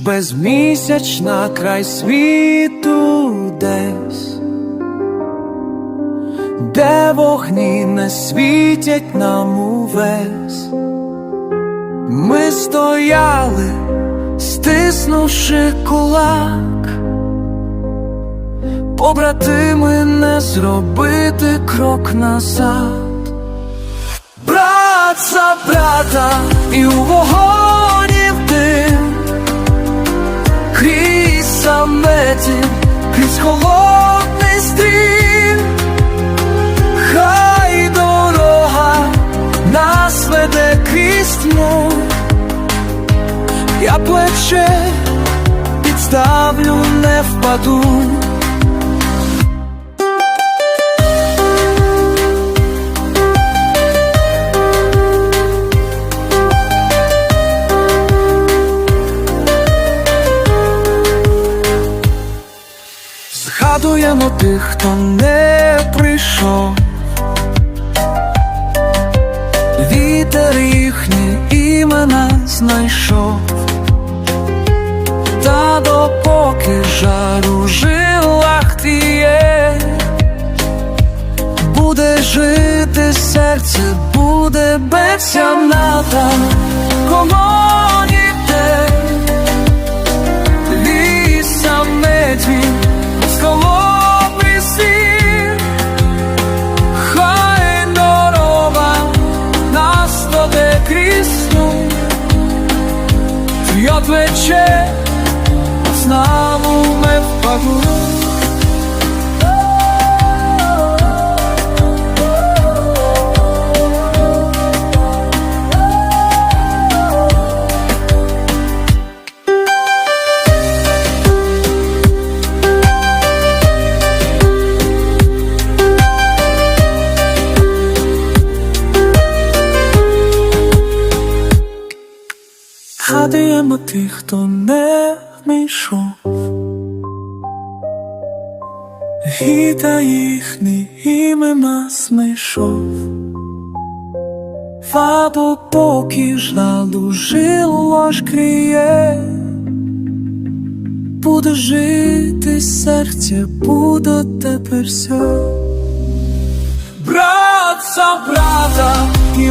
безмісячна край світу десь, де вогні не світять нам увесь. Ми стояли, стиснувши кулак, побратими не зробити крок назад. Брат за брата саметі, крізь холодний стрім, хай дорога нас веде крізь тьму, я плече підставлю, не впаду. Згадуємо тих, хто не прийшов. Вітер їхні імена знайшов, та допоки жар у жилах тіє, буде жити серце, буде биться ната, комоні твій отвече, знову ми впаду. Гадаємо тих, хто не вмійшов. Гіта їхні імена знайшов. Фадо поки ждаду жило ж кріє. Буде жити серце, буде тепер все. Брат за брата і